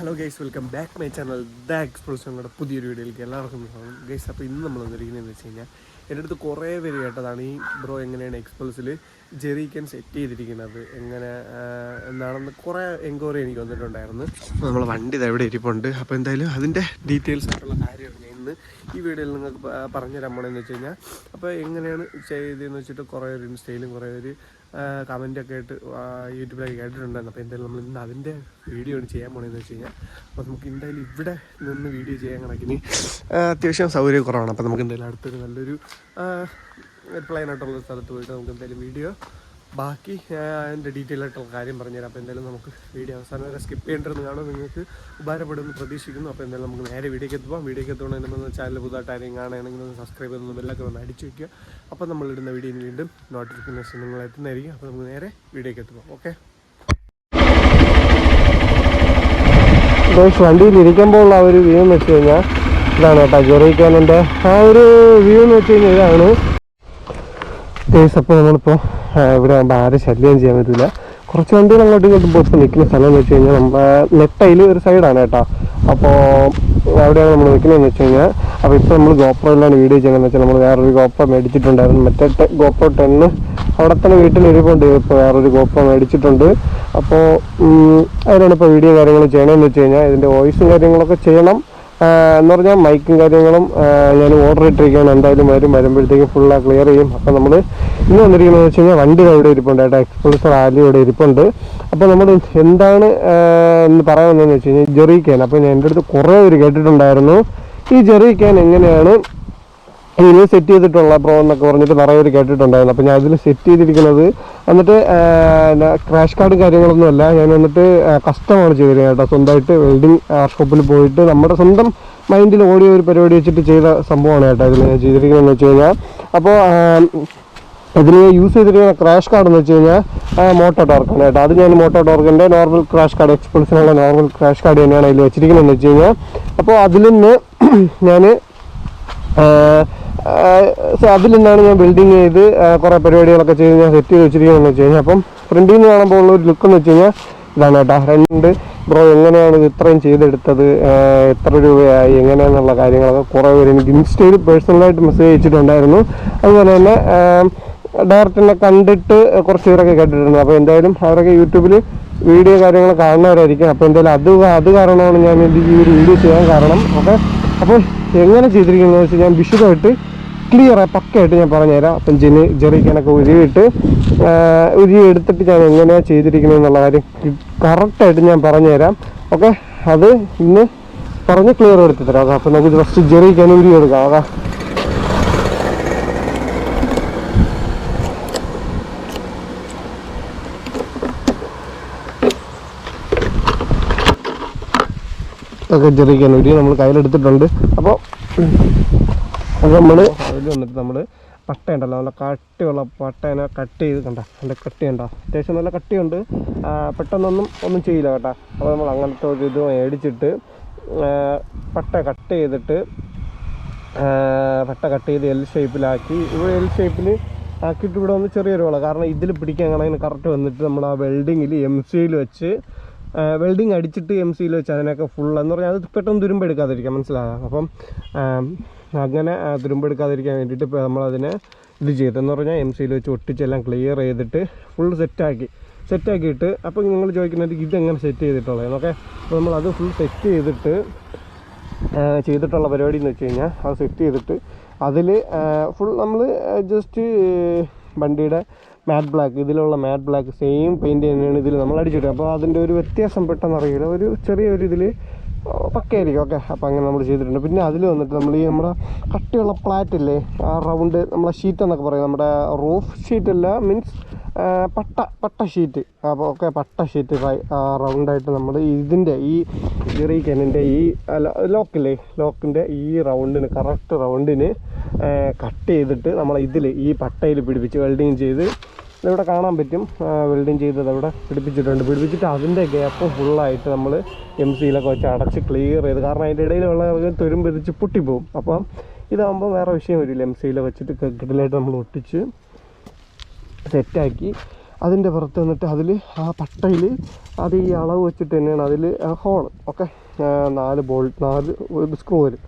Hello guys welcome back my channel the express ഞങ്ങളുടെ പുതിയൊരു വീഡിയോയിലേക്ക് എല്ലാവർക്കും സ്വാഗതം. ഗൈസ് അപ്പോൾ ഇന്ന് നമ്മൾ വന്നിരിക്കുന്നതെന്ന് വെച്ച് കഴിഞ്ഞാൽ എന്റെ അടുത്ത് കുറേ പേര് കേട്ടതാണ് ഈ ബ്രോ എങ്ങനെയാണ് എക്സ്പ്ലോസിൽ ജെറിക്കൻ സെറ്റ് ചെയ്തിരിക്കുന്നത് എങ്ങനെ എന്താണെന്ന് കുറേ എൻക്വയറി എനിക്ക് വന്നിട്ടുണ്ടായിരുന്നു. നമ്മൾ വണ്ടി ഇത് എവിടെ ഇരിപ്പുണ്ട്. അപ്പോൾ എന്തായാലും അതിന്റെ ഡീറ്റെയിൽസ് ആയിട്ടുള്ള കാര്യമാണ് ഇന്ന് ഈ വീഡിയോയിൽ നിങ്ങൾക്ക് പറഞ്ഞു തരാൻ പോണെന്ന് വെച്ച് കഴിഞ്ഞാൽ അപ്പോൾ എങ്ങനെയാണ് ചെയ്തതെന്ന് വെച്ചിട്ട് കുറേ ഒരു ഇൻസ്റ്റയിലും കുറേ ഒരു കമന്റ് ഒക്കെ ആയിട്ട് യൂട്യൂബിലൊക്കെ കേട്ടിട്ടുണ്ടായിരുന്നു. അപ്പോൾ എന്തായാലും നമ്മൾ ഇന്ന് അതിന്റെ വീഡിയോ ആണ് ചെയ്യാൻ പോണെന്ന് വെച്ച് കഴിഞ്ഞാൽ അപ്പോൾ നമുക്ക് എന്തായാലും ഇവിടെ നിന്ന് വീഡിയോ ചെയ്യാൻ കണക്കിന് അത്യാവശ്യം സൗകര്യം കുറവാണ്. അപ്പോൾ നമുക്ക് എന്തായാലും അടുത്തൊരു നല്ലൊരു പ്ലെയിൻ സ്ഥലത്ത് പോയിട്ട് നമുക്ക് എന്തായാലും വീഡിയോ ബാക്കി ആ, അതിന്റെ ഡീറ്റെയിൽ ആയിട്ടുള്ള കാര്യം പറഞ്ഞുതരാം. അപ്പോൾ എന്തായാലും നമുക്ക് വീഡിയോ അവസാനം വരെ സ്കിപ്പ് ചെയ്യേണ്ടതെന്ന് കാണും. നിങ്ങൾക്ക് ഉപകാരപ്പെടുമെന്ന് പ്രതീക്ഷിക്കുന്നു. അപ്പോൾ എന്തായാലും നമുക്ക് നേരെ വീഡിയോക്ക് എത്തുമ്പോൾ വീഡിയോക്ക് എത്തുകയാണെങ്കിൽ നമ്മൾ ചാനൽ പുതുതായിട്ട് ആരെയും കാണുകയാണെങ്കിൽ ഒന്ന് സബ്സ്ക്രൈബ് ചെയ്യുന്ന ബെല്ലൊക്കെ ഒന്ന് അടിച്ചു വയ്ക്കുക അപ്പോൾ നമ്മളിടുന്ന വീഡിയോയിൽ വീണ്ടും നോട്ടിഫിക്കേഷൻ നിങ്ങൾ എത്തുന്നതായിരിക്കും. അപ്പോൾ നമുക്ക് നേരെ വീഡിയോക്ക് എത്തുമ്പോൾ ഓക്കെ വണ്ടിയിൽ ഇരിക്കുമ്പോൾ ഉള്ള ഒരു വ്യൂ എന്ന് വെച്ച് കഴിഞ്ഞാൽ ഇതാണ് കേട്ടോ ജെറിക്കാനന്റെ ആ ഒരു വ്യൂ എന്ന് വെച്ച് കഴിഞ്ഞാൽ ഇതാണ് കേസ് അപ്പോൾ നമ്മളിപ്പോൾ ഇവിടെ ആകുമ്പോൾ ആരും ശല്യം ചെയ്യാൻ പറ്റില്ല കുറച്ച് വണ്ടികൾ അങ്ങോട്ടും ഇങ്ങോട്ടും പോയി നിൽക്കുന്ന സ്ഥലം എന്ന് വെച്ച് കഴിഞ്ഞാൽ നമ്മുടെ നെട്ടയിൽ ഒരു സൈഡാണ് കേട്ടോ. അപ്പോൾ അവിടെയാണ് നമ്മൾ നിൽക്കുന്നതെന്ന് വെച്ച് കഴിഞ്ഞാൽ അപ്പോൾ ഇപ്പോൾ നമ്മൾ ഗോപ്രോയിലാണ് വീഡിയോ ചെയ്യുന്നത് വെച്ചാൽ നമ്മൾ വേറൊരു ഗോപ്രോ മേടിച്ചിട്ടുണ്ടായിരുന്നു. മറ്റേ ഗോപ്രോ ടെന്ന് അവിടെ തന്നെ വീട്ടിൽ ഇരിപ്പുണ്ട്. ഇപ്പോൾ വേറൊരു ഗോപ്രോ മേടിച്ചിട്ടുണ്ട്. അപ്പോൾ അതിനാണ് ഇപ്പോൾ വീഡിയോ കാര്യങ്ങൾ ചെയ്യണമെന്ന് വെച്ച് കഴിഞ്ഞാൽ ഇതിന്റെ വോയിസും കാര്യങ്ങളൊക്കെ ചെയ്യണം. എന്ന് പറഞ്ഞാൽ മൈക്കും കാര്യങ്ങളും ഞാൻ ഓർഡർ ഇട്ടിരിക്കുകയാണ്. എന്തായാലും വരും. വരുമ്പോഴത്തേക്കും ഫുള്ള് ക്ലിയർ ചെയ്യും. അപ്പോൾ നമ്മൾ ഇന്ന് വന്നിരിക്കുന്നത് വെച്ച് കഴിഞ്ഞാൽ വണ്ടി ഇവിടെ ഇരിപ്പുണ്ട് കേട്ടോ. എക്സ്പ്രസ് റാലി ഇവിടെ ഇരിപ്പുണ്ട്. അപ്പോൾ നമ്മൾ എന്താണ് എന്ന് പറയാമെന്ന് വെച്ച് കഴിഞ്ഞാൽ ജെറി ക്യാൻ അപ്പോൾ ഞാൻ എന്റെ അടുത്ത് കുറേ പേര് കേട്ടിട്ടുണ്ടായിരുന്നു. ഈ ജെറി ക്യാൻ എങ്ങനെയാണ് ഇതിന് സെറ്റ് ചെയ്തിട്ടുള്ള പ്രോ എന്നൊക്കെ പറഞ്ഞിട്ട് നിറയെ പേര് കേട്ടിട്ടുണ്ടായിരുന്നു. അപ്പോൾ ഞാൻ അതിൽ സെറ്റ് ചെയ്തിരിക്കുന്നത് എന്നിട്ട് ക്രാഷ് കാർഡ് കാര്യങ്ങളൊന്നുമല്ല ഞാൻ വന്നിട്ട് കസ്റ്റമാണ് ചെയ്തത് കേട്ടോ. സ്വന്തമായിട്ട് വെൽഡിങ് ഷോപ്പിൽ പോയിട്ട് നമ്മുടെ സ്വന്തം മൈൻഡിൽ ഓടിയ ഒരു പരിപാടി വെച്ചിട്ട് ചെയ്ത സംഭവമാണ് കേട്ടോ ഇതിൽ ഞാൻ ചെയ്തിരിക്കുന്നതെന്ന് വെച്ച് കഴിഞ്ഞാൽ അപ്പോൾ ഇതിൽ യൂസ് ചെയ്തിരിക്കുന്ന ക്രാഷ് കാർഡ് എന്ന് വെച്ച് കഴിഞ്ഞാൽ മോട്ടോ ടോർക്കാണ് കേട്ടോ. അത് ഞാൻ മോട്ടോ ടോർക്കിന്റെ നോർമൽ ക്രാഷ് കാർഡ് എക്സ്പൾസിനുള്ള നോർമൽ ക്രാഷ് കാർഡ് തന്നെയാണ് അതിൽ വെച്ചിരിക്കുന്നതെന്ന് വെച്ച് കഴിഞ്ഞാൽ അപ്പോൾ അതിൽ നിന്ന് ഞാൻ അതിൽ നിന്നാണ് ഞാൻ ബിൽഡിങ് ചെയ്ത് കുറേ പരിപാടികളൊക്കെ ചെയ്ത് ഞാൻ സെറ്റ് ചെയ്ത് വെച്ചിരിക്കുന്നതെന്ന് വെച്ച് കഴിഞ്ഞാൽ അപ്പം ഫ്രണ്ടിൽ നിന്ന് കാണുമ്പോൾ ഉള്ള ഒരു ലുക്ക് എന്ന് വെച്ച് കഴിഞ്ഞാൽ ഇതാണ് കേട്ടോ. രണ്ട് ബ്രോ എങ്ങനെയാണ് ഇത് ഇത്രയും ചെയ്തെടുത്തത്? എത്ര രൂപയായി? എങ്ങനെയാണെന്നുള്ള കാര്യങ്ങളൊക്കെ കുറേ പേര് എനിക്ക് ഇൻസ്റ്റയിൽ പേഴ്സണലായിട്ട് മെസ്സേജ് അയച്ചിട്ടുണ്ടായിരുന്നു. അതുപോലെ തന്നെ ഡയറക്റ്റ് എന്നെ കണ്ടിട്ട് കുറച്ച് പേരൊക്കെ കേട്ടിട്ടുണ്ട്. അപ്പോൾ എന്തായാലും അവരൊക്കെ യൂട്യൂബിൽ വീഡിയോ കാര്യങ്ങൾ കാണുന്നവരായിരിക്കും. അപ്പോൾ എന്തായാലും അത് അത് കാരണമാണ് ഞാൻ ഈ ഒരു വീഡിയോ ചെയ്യാൻ കാരണം. ഓക്കെ? അപ്പോൾ എങ്ങനെ ചെയ്തിരിക്കുന്നതെന്ന് വെച്ചാൽ ഞാൻ വിശദമായിട്ട് ക്ലിയർ പക്കയായിട്ട് ഞാൻ പറഞ്ഞുതരാം. അപ്പം ജെനി ജെറിക്കാനൊക്കെ ഉരുവിട്ട് ഉരുവി എടുത്തിട്ട് ഞാൻ എങ്ങനെയാണ് ചെയ്തിരിക്കുന്നത് എന്നുള്ള കാര്യം കറക്റ്റായിട്ട് ഞാൻ പറഞ്ഞുതരാം. ഓക്കെ? അത് ഇന്ന് പറഞ്ഞ് ക്ലിയർ എടുത്ത് തരാം. അപ്പം നമുക്ക് ഫസ്റ്റ് ജെറിക്കാൻ ഉരുവി എടുക്കാം ഓക്കെ ഒക്കെ ജെറിക്കാൻ ഉരുവി നമ്മൾ കയ്യിലെടുത്തിട്ടുണ്ട്. അപ്പോൾ അത് നമ്മൾ അതിൽ വന്നിട്ട് നമ്മൾ പട്ട ഉണ്ടല്ലോ നല്ല കട്ടിയുള്ള പട്ടേനെ കട്ട് ചെയ്ത് കണ്ട? അതിന്റെ കട്ടി ഉണ്ടോ അത്യാവശ്യം നല്ല കട്ടിയുണ്ട്. പെട്ടെന്നൊന്നും ഒന്നും ചെയ്യില്ല കേട്ടോ. അപ്പോൾ നമ്മൾ അങ്ങനത്തെ ഒരു ഇത് മേടിച്ചിട്ട് പട്ട കട്ട് ചെയ്തിട്ട് പട്ട കട്ട് ചെയ്ത് എൽ ഷേപ്പിലാക്കി ഇവിടെ എൽ ഷേപ്പിൽ ആക്കിയിട്ട് ഇവിടെ വന്ന് ചെറിയൊരു വള. കാരണം ഇതിൽ പിടിക്കാൻ കണക്കിന് കറക്റ്റ് വന്നിട്ട് നമ്മൾ ആ വെൽഡിങ്ങിൽ എം സിയിൽ വെച്ച് വെൽഡിങ് അടിച്ചിട്ട് എം സിയിൽ വെച്ച് അതിനൊക്കെ ഫുൾ എന്ന് പറഞ്ഞാൽ അത് പെട്ടെന്ന് തുരുമ്പെടുക്കാതിരിക്കാം. മനസ്സിലായോ? അപ്പം അങ്ങനെ തുരുമ്പെടുക്കാതിരിക്കാൻ വേണ്ടിയിട്ട് ഇപ്പോൾ നമ്മളതിനെ ഇത് ചെയ്തെന്ന് പറഞ്ഞാൽ എം സിയിൽ വെച്ച് ഒട്ടിച്ചെല്ലാം ക്ലിയർ ചെയ്തിട്ട് ഫുൾ സെറ്റാക്കി സെറ്റാക്കിയിട്ട് അപ്പോൾ നിങ്ങൾ ചോദിക്കുന്നത് ഇതെങ്ങനെ സെറ്റ് ചെയ്തിട്ടുള്ളത് ഓക്കെ അപ്പോൾ നമ്മളത് ഫുൾ സെറ്റ് ചെയ്തിട്ട് ചെയ്തിട്ടുള്ള പരിപാടി എന്ന് വെച്ച് കഴിഞ്ഞാൽ അത് സെറ്റ് ചെയ്തിട്ട് അതിൽ ഫുൾ നമ്മൾ ജസ്റ്റ് വണ്ടിയുടെ മാറ്റ് ബ്ലാക്ക് ഇതിലുള്ള മാറ്റ് ബ്ലാക്ക് സെയിം പെയിന്റ് തന്നെയാണ് ഇതിൽ നമ്മൾ അടിച്ചിട്ട് അപ്പോൾ അതിന്റെ ഒരു വ്യത്യാസം പെട്ടെന്ന് അറിയില്ല. ഒരു ചെറിയൊരു ഇതിൽ പക്കയായിരിക്കും ഓക്കെ അപ്പോൾ അങ്ങനെ നമ്മൾ ചെയ്തിട്ടുണ്ട്. പിന്നെ അതിൽ വന്നിട്ട് നമ്മൾ ഈ നമ്മുടെ കട്ടിയുള്ള പ്ലാറ്റ് ഇല്ലേ ആ റൗണ്ട് നമ്മളെ ഷീറ്റ് എന്നൊക്കെ പറയും. നമ്മുടെ റൂഫ് ഷീറ്റ് അല്ല മീൻസ് പട്ട പട്ട ഷീറ്റ് അപ്പോൾ ഓക്കെ പട്ട ഷീറ്റ് റൗണ്ടായിട്ട് നമ്മൾ ഇതിന്റെ ഈ ചെറിയ കെനിന്റെ ഈ ലോക്കില്ലേ ലോക്കിന്റെ ഈ റൗണ്ടിന് കറക്റ്റ് റൗണ്ടിന് കട്ട് ചെയ്തിട്ട് നമ്മൾ ഇതിൽ ഈ പട്ടയിൽ പിടിപ്പിച്ച് വെൽഡിങ് ചെയ്ത് ഇതിവിടെ കാണാൻ പറ്റും. വെൽഡിങ് ചെയ്തത് അവിടെ പിടിപ്പിച്ചിട്ടുണ്ട്. പിടിപ്പിച്ചിട്ട് അതിന്റെ ഗ്യാപ്പ് ഫുള്ളായിട്ട് നമ്മൾ എം സിയിലൊക്കെ വെച്ച് അടച്ച് ക്ലിയർ ചെയ്ത്. കാരണം അതിന്റെ ഇടയിലുള്ള തുരുമ്പെതിച്ച് പൊട്ടിപ്പോവും. അപ്പം ഇതാകുമ്പോൾ വേറെ വിഷയം വരില്ല. എം സിയിൽ വെച്ചിട്ട് കെട്ടിലായിട്ട് നമ്മൾ ഒട്ടിച്ച് സെറ്റാക്കി അതിന്റെ പുറത്ത് വന്നിട്ട് അതിൽ ആ പട്ടയിൽ അത് ഈ അളവ് വെച്ചിട്ട് തന്നെയാണ് അതിൽ ഹോൾ ഓക്കെ നാല് ബോൾട്ട് നാല് സ്ക്രൂ വരും.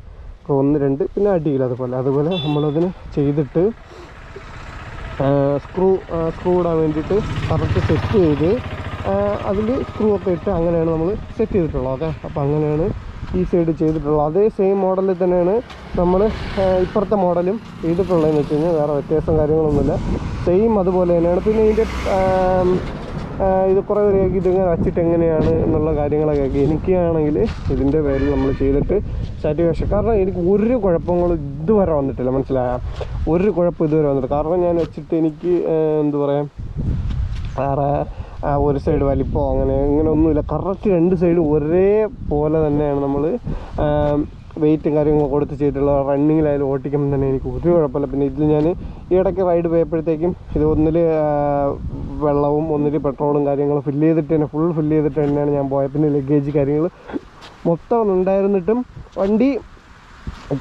ഒന്ന് രണ്ട് പിന്നെ അടിയിൽ അതുപോലെ. അതുപോലെ നമ്മളതിന് ചെയ്തിട്ട് സ്ക്രൂ സ്ക്രൂ ഇടാൻ വേണ്ടിയിട്ട് കറക്റ്റ് സെറ്റ് ചെയ്ത് അതിൽ സ്ക്രൂ ഒക്കെ ഇട്ട് അങ്ങനെയാണ് നമ്മൾ സെറ്റ് ചെയ്തിട്ടുള്ളത് ഓക്കെ? അപ്പോൾ അങ്ങനെയാണ് ഈ സൈഡ് ചെയ്തിട്ടുള്ളത്. അതേ സെയിം മോഡലിൽ തന്നെയാണ് നമ്മൾ ഇപ്പുറത്തെ മോഡലും ചെയ്തിട്ടുള്ളതെന്ന് വെച്ച് കഴിഞ്ഞാൽ വേറെ വ്യത്യാസം കാര്യങ്ങളൊന്നുമില്ല. സെയിം അതുപോലെ തന്നെയാണ്. പിന്നെ ഇതിന്റെ ഇത് കുറേ പേര് കേൾക്കും ഇതിങ്ങനെ വച്ചിട്ട് എങ്ങനെയാണ് എന്നുള്ള കാര്യങ്ങളൊക്കെ ആക്കി. എനിക്കാണെങ്കിൽ ഇതിന്റെ പേരിൽ നമ്മൾ ചെയ്തിട്ട് സാറ്റിസ്ഫാക്ഷൻ കാരണം എനിക്ക് ഒരു കുഴപ്പങ്ങളും ഇതുവരെ വന്നിട്ടില്ല. മനസ്സിലായ? ഒരു കുഴപ്പം ഇതുവരെ വന്നിട്ടില്ല. കാരണം ഞാൻ വെച്ചിട്ട് എനിക്ക് എന്ത് പറയാം? വേറെ ഒരു സൈഡ് വലിപ്പമോ അങ്ങനെ അങ്ങനെ ഒന്നുമില്ല കറക്റ്റ് രണ്ട് സൈഡും ഒരേ പോലെ തന്നെയാണ് നമ്മൾ വെയിറ്റും കാര്യങ്ങളും കൊടുത്ത് ചെയ്തിട്ടുള്ള റണ്ണിങ്ങിലായാലും ഓട്ടിക്കുമ്പോൾ തന്നെ എനിക്ക് ഒരു കുഴപ്പമില്ല. പിന്നെ ഇതിൽ ഞാൻ ഈ ഇടയ്ക്ക് റൈഡ് പോയപ്പോഴത്തേക്കും ഇത് ഒന്നിൽ വെള്ളവും ഒന്നിൽ പെട്രോളും കാര്യങ്ങളും ഫില്ല് ചെയ്തിട്ട് തന്നെ ഫുൾ ഫില്ല് ചെയ്തിട്ട് തന്നെയാണ് ഞാൻ പോയത് പിന്നെ ലഗേജ് കാര്യങ്ങൾ മൊത്തം ഉണ്ടായിരുന്നിട്ടും വണ്ടി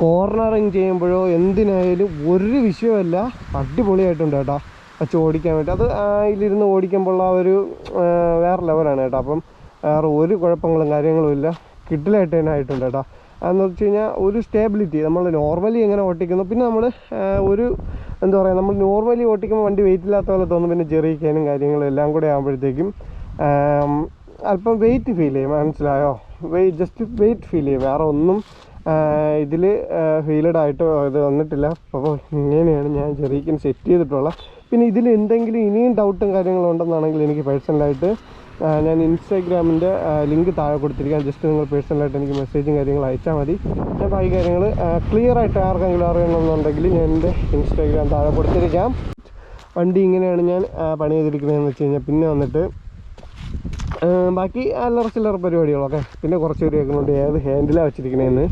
കോർണറിങ് ചെയ്യുമ്പോഴോ എന്തിനായാലും ഒരു വിഷയമല്ല. അടിപൊളിയായിട്ടുണ്ട് കേട്ടോ. വച്ച് ഓടിക്കാൻ വേണ്ടി. അത് അതിലിരുന്ന് ഓടിക്കുമ്പോൾ ഒരു വേറെ ലെവലാണ് കേട്ടോ. അപ്പം വേറെ ഒരു കുഴപ്പങ്ങളും കാര്യങ്ങളും ഇല്ല. കിഡിലായിട്ട് തന്നെ ആയിട്ടുണ്ട് കേട്ടോ. എന്ന് വെച്ച് കഴിഞ്ഞാൽ ഒരു സ്റ്റേബിലിറ്റി നമ്മൾ നോർമലി എങ്ങനെ ഓട്ടിക്കുന്നു പിന്നെ നമ്മൾ ഒരു എന്താ പറയുക നമ്മൾ നോർമലി ഓട്ടിക്കുമ്പോൾ വണ്ടി വെയിറ്റ് ഇല്ലാത്ത പോലെ തോന്നും പിന്നെ ചെറിയിക്കാനും കാര്യങ്ങളും എല്ലാം കൂടെ ആകുമ്പോഴത്തേക്കും അല്പം വെയിറ്റ് ഫീൽ ചെയ്യും മനസ്സിലായോ? വെയിറ്റ് ജസ്റ്റ് വെയിറ്റ് ഫീൽ ചെയ്യും വേറെ ഒന്നും ഇതിൽ ആയിട്ട് ഇത് വന്നിട്ടില്ല. അപ്പോൾ ഇങ്ങനെയാണ് ഞാൻ ചെറിയക്കിന് സെറ്റ് ചെയ്തിട്ടുള്ളത്. പിന്നെ ഇതിൽ എന്തെങ്കിലും ഇനിയും ഡൗട്ടും കാര്യങ്ങളും ഉണ്ടെന്നാണെങ്കിൽ എനിക്ക് പേഴ്സണലായിട്ട് ഞാൻ ഇൻസ്റ്റാഗ്രാമിന്റെ ലിങ്ക് താഴെ കൊടുത്തിരിക്കാം ജസ്റ്റ് നിങ്ങൾ പേഴ്സണലായിട്ട് എനിക്ക് മെസ്സേജും കാര്യങ്ങളും അയച്ചാൽ മതി. ഞാൻ ബാക്കി കാര്യങ്ങൾ ക്ലിയർ ആയിട്ട് ആർക്കെങ്കിലും അറിയണമെന്നുണ്ടെങ്കിൽ ഞാൻ എന്റെ ഇൻസ്റ്റാഗ്രാം താഴെ കൊടുത്തിരിക്കാം. വണ്ടി ഇങ്ങനെയാണ് ഞാൻ പണി ചെയ്തിരിക്കുന്നതെന്ന് വെച്ച് കഴിഞ്ഞാൽ പിന്നെ വന്നിട്ട് ബാക്കി അല്ലറ ചില്ലറ പരിപാടികളൊക്കെ. പിന്നെ കുറച്ച് പേര് കേൾക്കുന്നുണ്ട് ഏത് ഹാൻഡിലാണ് വെച്ചിരിക്കണേന്ന്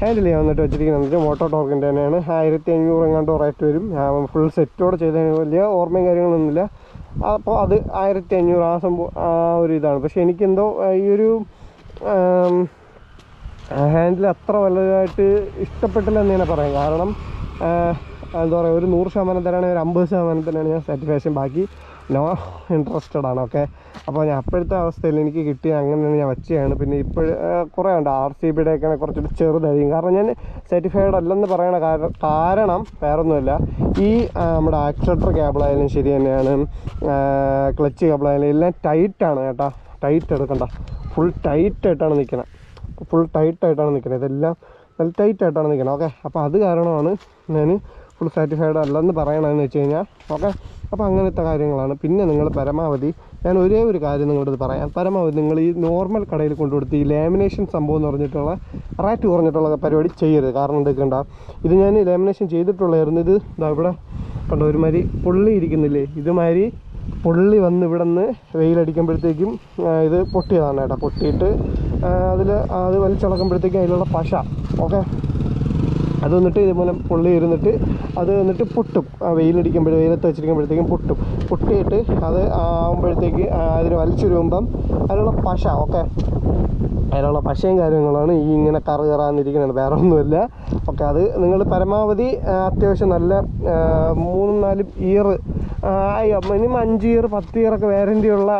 ഹാൻഡിൽ ചെയ്യാൻ വന്നിട്ട് വെച്ചിരിക്കുന്നത് വെച്ചാൽ മോട്ടോ ടോർക്കിന്റെ തന്നെയാണ്. ആയിരത്തി അഞ്ഞൂറ് എങ്ങാണ്ട് റേറ്റ് വരും. ഫുൾ സെറ്റോടെ ചെയ്ത വലിയ ഓർമ്മയും കാര്യങ്ങളൊന്നുമില്ല. അപ്പോൾ അത് ആയിരത്തി അഞ്ഞൂറ് ആ സംഭവം ആ ഒരു ഇതാണ് പക്ഷെ എനിക്കെന്തോ ഈ ഒരു ഹാൻഡിൽ അത്ര വലുതായിട്ട് ഇഷ്ടപ്പെട്ടില്ല എന്ന് തന്നെ പറയാം. കാരണം എന്താ പറയുക ഒരു നൂറ് ശതമാനം തരാണെങ്കിൽ ഒരു അമ്പത് ശതമാനം ഞാൻ സാറ്റിസ്ഫാക്ഷൻ ബാക്കി. നോ ഇൻട്രസ്റ്റഡ് ആണ് ഓക്കെ അപ്പോൾ ഞാൻ അപ്പോഴത്തെ അവസ്ഥയിൽ എനിക്ക് കിട്ടിയ അങ്ങനെയാണ് ഞാൻ വെച്ചതാണ് പിന്നെ ഇപ്പോൾ കുറേ ഉണ്ട്. ആർ സി ബിയുടെ ഒക്കെ കുറച്ചുകൂടി ചെറുതായിരിക്കും. കാരണം ഞാൻ സർട്ടിഫൈഡ് അല്ലെന്ന് പറയണ കാരണം കാരണം വേറൊന്നുമില്ല. ഈ നമ്മുടെ ആക്സിലേറ്റർ കേബിളായാലും ശരി തന്നെയാണ്. ക്ലച്ച് കേബിളായാലും എല്ലാം ടൈറ്റാണ് കേട്ടോ. ടൈറ്റ് എടുക്കണ്ട. ഫുൾ ടൈറ്റായിട്ടാണ് നിൽക്കുന്നത് ഫുൾ ടൈറ്റായിട്ടാണ് നിൽക്കുന്നത് ഇതെല്ലാം നല്ല ടൈറ്റായിട്ടാണ് നിൽക്കുന്നത് ഓക്കെ അപ്പോൾ അത് കാരണമാണ് ഞാൻ ഫുൾ സാറ്റിസ്ഫൈഡ് അല്ലെന്ന് പറയണമെന്ന് വെച്ച് കഴിഞ്ഞാൽ ഓക്കെ അപ്പോൾ അങ്ങനത്തെ കാര്യങ്ങളാണ്. പിന്നെ നിങ്ങൾ പരമാവധി ഞാൻ ഒരേ ഒരു കാര്യം നിങ്ങളോട് പറയാം. പരമാവധി നിങ്ങൾ ഈ നോർമൽ കടയിൽ കൊണ്ടുകൊടുത്ത് ഈ ലാമിനേഷൻ സംഭവം എന്ന് പറഞ്ഞിട്ടുള്ള റേറ്റ് കുറഞ്ഞിട്ടുള്ള പരിപാടി ചെയ്യരുത്. കാരണം എന്തൊക്കെയുണ്ട ഇത് ഞാൻ ലാമിനേഷൻ ചെയ്തിട്ടുള്ളായിരുന്നു. ഇത് ഇതാ ഇവിടെ കണ്ടോ? ഒരുമാതിരി പൊള്ളി ഇരിക്കുന്നില്ലേ? ഇതുമാതിരി പൊള്ളി വന്ന് ഇവിടെ നിന്ന് വെയിലടിക്കുമ്പോഴത്തേക്കും ഇത് പൊട്ടിയതാണ് കേട്ടോ. പൊട്ടിയിട്ട് അതിൽ അത് വലിച്ചിളക്കുമ്പോഴത്തേക്കും അതിലുള്ള പശ. ഓക്കെ? അത് വന്നിട്ട് ഇതുപോലെ പൊള്ളി ഇരുന്നിട്ട് അത് വന്നിട്ട് പൊട്ടും. ആ വെയിലടിക്കുമ്പോൾ വെയിലത്ത് വെച്ചിരിക്കുമ്പോഴത്തേക്കും പൊട്ടും. പൊട്ടിയിട്ട് അത് ആകുമ്പോഴത്തേക്ക് അതിന് വലിച്ചുരുമ്പം അതിലുള്ള പശ ഓക്കെ? അതിലുള്ള പശയും കാര്യങ്ങളാണ് ഈ ഇങ്ങനെ കറ് കറാന്നിരിക്കുന്നത് വേറെ ഒന്നുമില്ല ഓക്കെ അത് നിങ്ങൾ പരമാവധി അത്യാവശ്യം നല്ല മൂന്നും നാലും ഇയർ മിനിമം അഞ്ച് ഇയർ പത്ത് വാറന്റി ഉള്ള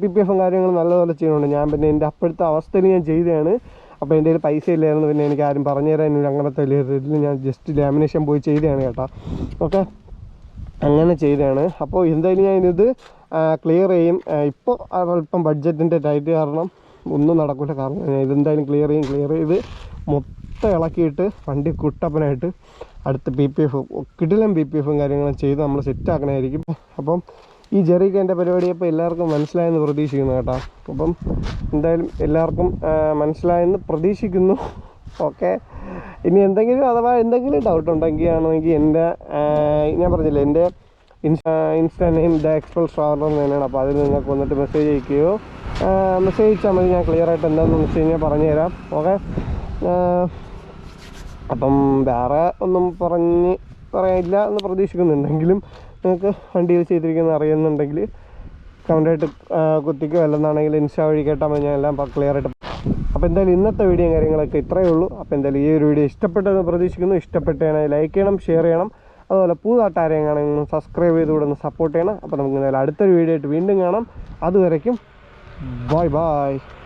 പി പി എഫും കാര്യങ്ങളും നല്ലപോലെ ചെയ്യുന്നുണ്ട്. ഞാൻ പിന്നെ എന്റെ അപ്പോഴത്തെ അവസ്ഥയിൽ ഞാൻ ചെയ്തതാണ്. അപ്പോൾ എന്റെ കയ്യിൽ പൈസ ഇല്ലായിരുന്നു പിന്നെ എനിക്ക് ആരും പറഞ്ഞു തരാൻ അങ്ങനത്തെ ഇതിൽ ഞാൻ ജസ്റ്റ് ലാമിനേഷൻ പോയി ചെയ്തതാണ് കേട്ടോ. ഓക്കെ? അങ്ങനെ ചെയ്തതാണ്. അപ്പോൾ എന്തായാലും ഞാൻ ഇത് ക്ലിയർ ചെയ്യും. ഇപ്പോൾ അല്പം ബഡ്ജറ്റിന്റെ ടൈറ്റ് കാരണം ഒന്നും നടക്കില്ല കാരണം ഞാൻ ഇതെന്തായാലും ക്ലിയർ ചെയ്യും ക്ലിയർ ചെയ്ത് മൊത്തം ഇളക്കിയിട്ട് വണ്ടി കുട്ടപ്പനായിട്ട് അടുത്ത ബി പി എഫ് കിടിലം ബി പി എഫും കാര്യങ്ങളും ചെയ്ത് നമ്മൾ സെറ്റ് ആക്കണമായിരിക്കും അപ്പം ഈ ജെറിക്ക് പരിപാടി അപ്പോൾ എല്ലാവർക്കും മനസ്സിലായെന്ന് പ്രതീക്ഷിക്കുന്നു കേട്ടോ. അപ്പം എന്തായാലും എല്ലാവർക്കും മനസ്സിലായെന്ന് പ്രതീക്ഷിക്കുന്നു. ഓക്കെ. ഇനി എന്തെങ്കിലും അഥവാ എന്തെങ്കിലും ഡൗട്ട് ഉണ്ടെങ്കിൽ ആണെങ്കിൽ എന്റെ ഞാൻ പറഞ്ഞില്ലേ എന്റെ Insta Insta name the express traveller എന്ന് തന്നെയാണ്. അപ്പോൾ അതിൽ നിങ്ങൾക്ക് വന്നിട്ട് മെസ്സേജ് അയക്കുകയോ മെസ്സേജ് അയച്ചാൽ മതി. ഞാൻ ക്ലിയർ ആയിട്ട് എന്താണെന്ന് വെച്ച് കഴിഞ്ഞാൽ പറഞ്ഞുതരാം. ഓക്കെ. അപ്പം വേറെ ഒന്നും പറഞ്ഞ് പറയാനില്ല എന്ന് പ്രതീക്ഷിക്കുന്നുണ്ടെങ്കിലും നിങ്ങൾക്ക് വണ്ടി യൂസ് ചെയ്തിരിക്കുന്നത് അറിയുന്നുണ്ടെങ്കിൽ കമന്റായിട്ട് കുത്തിക്കോ. അല്ലെന്നാണെങ്കിൽ ഇൻസ്റ്റാ വഴി കേട്ടാൽ മതി. ഞാൻ എല്ലാം ക്ലിയർ ആയിട്ട് അപ്പോൾ എന്തായാലും ഇന്നത്തെ വീഡിയോ കാര്യങ്ങളൊക്കെ ഇത്രയേ ഉള്ളൂ. അപ്പോൾ എന്തായാലും ഈ ഒരു വീഡിയോ ഇഷ്ടപ്പെട്ടെന്ന് പ്രതീക്ഷിക്കുന്നു. ഇഷ്ടപ്പെട്ടതാണെങ്കിൽ ലൈക്ക് ചെയ്യണം ഷെയർ ചെയ്യണം. അതുപോലെ കാണുമെങ്കിൽ സബ്സ്ക്രൈബ് ചെയ്ത് കൂടെ ഒന്ന് സപ്പോർട്ട് ചെയ്യണം. അപ്പോൾ നമുക്ക് എന്തായാലും അടുത്തൊരു വീഡിയോ ആയിട്ട് വീണ്ടും കാണാം. അതുവരയ്ക്കും ബൈ ബൈ